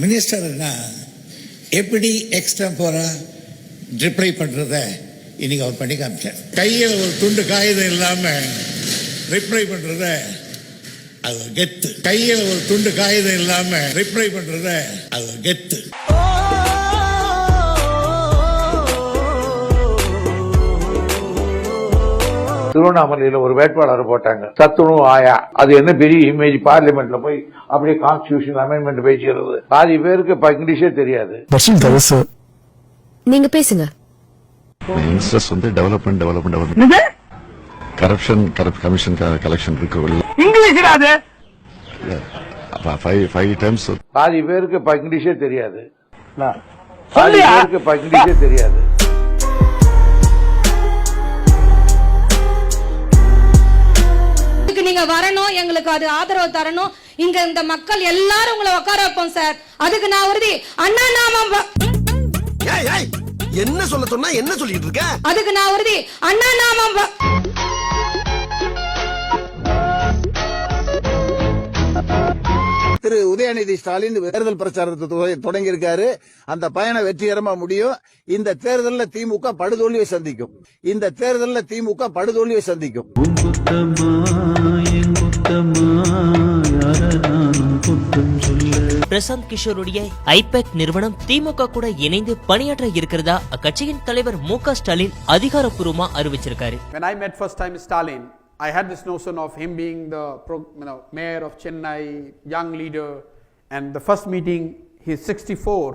மினிஸ்டர்னா எப்படி extra Bora reply பண்ணுறத இன்னைக்கு அவர் பண்ணி காமிச்சார். கையில் ஒரு துண்டு காகிதம் இல்லாமல் ரிப்ளை பண்ணுறத அது கெத்து. கையில் ஒரு துண்டு காகிதம் இல்லாமல் ரிப்ளை பண்ணுறத அது கெத்து. திருவண்ணாமலையில ஒரு வேட்பாளர் போட்டாங்க. சத்துணவு ஆயா. அது என்ன பெரிய இமேஜ் பார்லிமெண்ட்ல போய் அப்படியே கான்ஸ்டியூஷன் அமெண்ட்மெண்ட் பேசுகிறது பாதி பேருக்கு இப்ப இங்கிலீஷே தெரியாது. நீங்க பேசுங்க. யங்ஸ்டர்ஸ் வந்து development development development corruption corrupt commission collection இருக்கு. இங்கிலீஷ் ஃபைவ் ஃபைவ் டைம்ஸ் பாதி பேருக்கு இப்ப இங்கிலீஷே தெரியாது. பாதி பேருக்கு இப்ப இங்கிலீஷே தெரியாது. எங்களுக்கு அது ஆதரவு தரணும். இங்க இந்த மக்கள் எல்லாரும் உங்களை உட்கார வைப்போம் சார். அதுக்கு நான் உறுதி. அண்ணா ஏய் என்ன சொல்ல சொன்னா என்ன சொல்லிட்டு இருக்க? அதுக்கு நான் உறுதி. அண்ணா நாமம் வ- திரு உதயநிதி ஸ்டாலின் தேர்தல் பிரச்சாரத்தை தொடங்கி இருக்காரு அந்த பயணம் வெற்றிகரமா முடியும். இந்த தேர்தல்ல திமுக படுதோல்வியை சந்திக்கும். இந்த தேர்தல்ல திமுக படுதோல்வியை சந்திக்கும். பிரசாந்த் கிஷோருடைய ஐபேக் நிறுவனம் திமுக கூட இணைந்து பணியாற்ற இருக்கிறதா அக்கட்சியின் தலைவர் மு க Stalin அதிகாரப்பூர்வமா அறிவிச்சிருக்காரு When I met first time Stalin, I had this notion of him being the pro- you know, mayor of Chennai, young leader, and the first meeting, he's 64,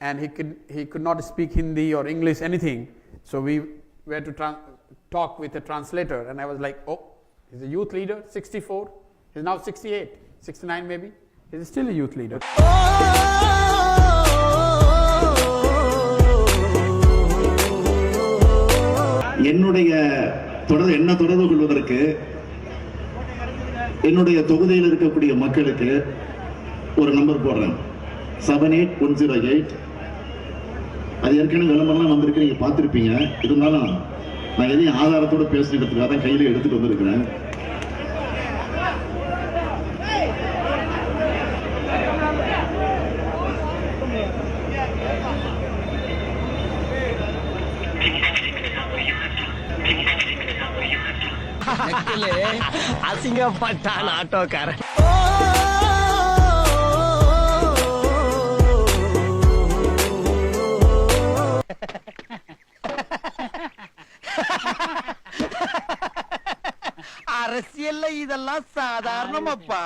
and he could, he could not speak Hindi or English, anything. So we were to tran- talk with a translator, and I was like, oh, he's a youth leader, 64, he's now 68, 69 maybe, Is still a youth leader. என்னுடைய தொடர் என்ன தொடர்பு கொள்வதற்கு என்னுடைய தொகுதியில் இருக்கக்கூடிய மக்களுக்கு ஒரு நம்பர் போடுறேன். Seven eight one zero eight அது ஏற்கனவே விளம்பரம்லாம் வந்திருக்கு நீங்கள் பார்த்துருப்பீங்க. இருந்தாலும் நான் எதையும் ஆதாரத்தோடு பேசுகிறதுக்காக தான் கையில் எடுத்துகிட்டு வந்திருக்கிறேன். அசிங்கப்பட்டான் ஆட்டோக்காரன். அரசியல்ல இதெல்லாம் சாதாரணமாப்பா.